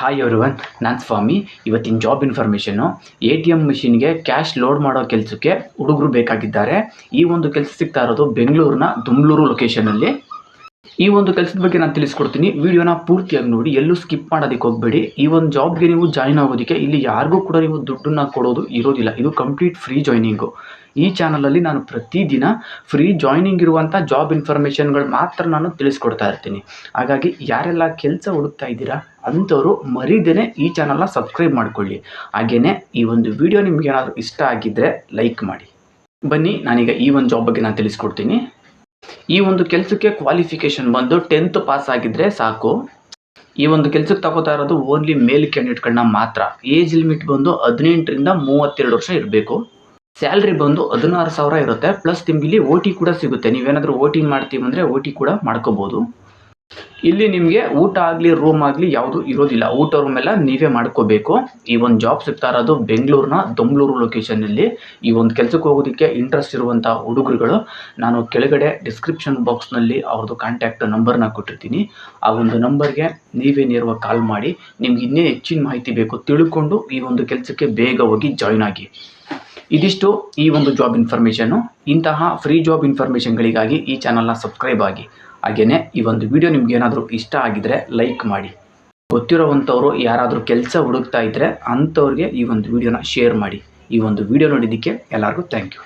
Hi everyone ನಾನು ಸ್ವಾಮಿ. ಇವತ್ತಿನ job information A T M ಮಿಷಿನ್ಗೆ cash load ಮಾಡೋ ಕೆಲಸಕ್ಕೆ ಹುಡುಗರು ಬೇಕಾಗಿದ್ದಾರೆ. ಈ ಒಂದು ಕೆಲಸ ಸಿಗ್ತಾ ಇರೋದು ಬೆಂಗಳೂರಿನ ದುಮ್ಲೂರು ಲೊಕೇಶನಲ್ಲಿ ಈ ಒಂದು ಕೆಲಸದ ಬಗ್ಗೆ ನಾನು ತಿಳಿಸ್ಕೊಡ್ತೀನಿ. ವಿಡಿಯೋನ ಪೂರ್ತಿಯಾಗಿ ನೋಡಿ, ಎಲ್ಲೂ ಸ್ಕಿಪ್ ಮಾಡೋದಕ್ಕೆ ಹೋಗಬೇಡಿ. ಈ ಒಂದು ಜಾಬ್ಗೆ ನೀವು ಜಾಯಿನ್ ಆಗೋದಕ್ಕೆ ಇಲ್ಲಿ ಯಾರಿಗೂ ಕೂಡ ನೀವು ದುಡ್ಡನ್ನ ಕೊಡೋದು ಇರೋದಿಲ್ಲ. ಇದು ಕಂಪ್ಲೀಟ್ ಫ್ರೀ ಜಾಯ್ನಿಂಗು ಈ ಚಾನಲಲ್ಲಿ ನಾನು ಪ್ರತಿದಿನ ಫ್ರೀ ಜಾಯ್ನಿಂಗ್ ಇರುವಂಥ ಜಾಬ್ ಇನ್ಫಾರ್ಮೇಷನ್ಗಳು ಮಾತ್ರ ನಾನು ತಿಳಿಸ್ಕೊಡ್ತಾ ಇರ್ತೀನಿ. ಹಾಗಾಗಿ ಯಾರೆಲ್ಲ ಕೆಲಸ ಹುಡುಕ್ತಾ ಇದ್ದೀರಾ, ಅಂಥವರು ಮರಿದೇನೆ ಈ ಚಾನಲ್ನ ಸಬ್ಸ್ಕ್ರೈಬ್ ಮಾಡಿಕೊಳ್ಳಿ. ಹಾಗೆಯೇ ಈ ಒಂದು ವಿಡಿಯೋ ನಿಮ್ಗೆ ಏನಾದರೂ ಇಷ್ಟ ಆಗಿದ್ದರೆ ಲೈಕ್ ಮಾಡಿ. ಬನ್ನಿ, ನಾನೀಗ ಈ ಒಂದು ಜಾಬ್ ಬಗ್ಗೆ ನಾನು ತಿಳಿಸ್ಕೊಡ್ತೀನಿ. ಈ ಒಂದು ಕೆಲಸಕ್ಕೆ ಕ್ವಾಲಿಫಿಕೇಶನ್ ಬಂದು ಟೆಂತ್ ಪಾಸ್ ಆಗಿದ್ರೆ ಸಾಕು. ಈ ಒಂದು ಕೆಲಸಕ್ಕೆ ತಗೋತಾ ಇರೋದು ಓನ್ಲಿ ಮೇಲ್ ಕ್ಯಾಂಡಿಡೇಟ್ಗಳನ್ನ ಮಾತ್ರ. ಏಜ್ ಲಿಮಿಟ್ ಬಂದು ಹದಿನೆಂಟರಿಂದ ಮೂವತ್ತೆರಡು ವರ್ಷ ಇರಬೇಕು. ಸ್ಯಾಲ್ರಿ ಬಂದು ಹದಿನಾರು ಸಾವಿರ ಇರುತ್ತೆ. ಪ್ಲಸ್ ನಿಮ್ಗೆ ಇಲ್ಲಿ ಓ ಟಿ ಕೂಡ ಸಿಗುತ್ತೆ. ನೀವೇನಾದರೂ ಓ ಟಿ ಮಾಡ್ತೀವಿ ಅಂದರೆ ಓ ಟಿ ಕೂಡ ಮಾಡ್ಕೋಬೋದು. ಇಲ್ಲಿ ನಿಮಗೆ ಊಟ ಆಗಲಿ ರೂಮ್ ಆಗಲಿ ಯಾವುದು ಇರೋದಿಲ್ಲ. ಊಟ ರೂಮ್ ಎಲ್ಲ ನೀವೇ ಮಾಡ್ಕೋಬೇಕು. ಈ ಒಂದು ಜಾಬ್ ಸಿಗ್ತಾ ಇರೋದು ಬೆಂಗಳೂರಿನ ದೊಂಗಳೂರು ಲೊಕೇಶನಲ್ಲಿ ಈ ಒಂದು ಕೆಲಸಕ್ಕೆ ಹೋಗೋದಕ್ಕೆ ಇಂಟ್ರೆಸ್ಟ್ ಇರುವಂಥ ಹುಡುಗರುಗಳು, ನಾನು ಕೆಳಗಡೆ ಡಿಸ್ಕ್ರಿಪ್ಷನ್ ಬಾಕ್ಸ್ನಲ್ಲಿ ಅವ್ರದ್ದು ಕಾಂಟ್ಯಾಕ್ಟ್ ನಂಬರ್ನ ಕೊಟ್ಟಿರ್ತೀನಿ. ಆ ಒಂದು ನಂಬರ್ಗೆ ನೀವೇ ನೇರವಾಗಿ ಕಾಲ್ ಮಾಡಿ, ನಿಮ್ಗೆ ಇನ್ನೇ ಹೆಚ್ಚಿನ ಮಾಹಿತಿ ಬೇಕು. ತಿಳ್ಕೊಂಡು ಈ ಒಂದು ಕೆಲಸಕ್ಕೆ ಬೇಗ ಹೋಗಿ ಜಾಯ್ನ್ ಆಗಿ. ಇದಿಷ್ಟು ಈ ಒಂದು ಜಾಬ್ ಇನ್ಫಾರ್ಮೇಷನ್ನು ಇಂತಹ ಫ್ರೀ ಜಾಬ್ ಇನ್ಫಾರ್ಮೇಷನ್ಗಳಿಗಾಗಿ ಈ ಚಾನಲ್ನ ಸಬ್ಸ್ಕ್ರೈಬ್ ಆಗಿ. ಹಾಗೆಯೇ ಈ ಒಂದು ವಿಡಿಯೋ ನಿಮ್ಗೆ ಏನಾದರೂ ಇಷ್ಟ ಆಗಿದ್ರೆ ಲೈಕ್ ಮಾಡಿ. ಗೊತ್ತಿರೋವಂಥವ್ರು ಯಾರಾದರೂ ಕೆಲಸ ಹುಡುಕ್ತಾ ಇದ್ದರೆ ಅಂಥವ್ರಿಗೆ ಈ ಒಂದು ವಿಡಿಯೋನ ಶೇರ್ ಮಾಡಿ. ಈ ಒಂದು ವಿಡಿಯೋ ನೋಡಿದ್ದಕ್ಕೆ ಎಲ್ಲರಿಗೂ ಥ್ಯಾಂಕ್ ಯು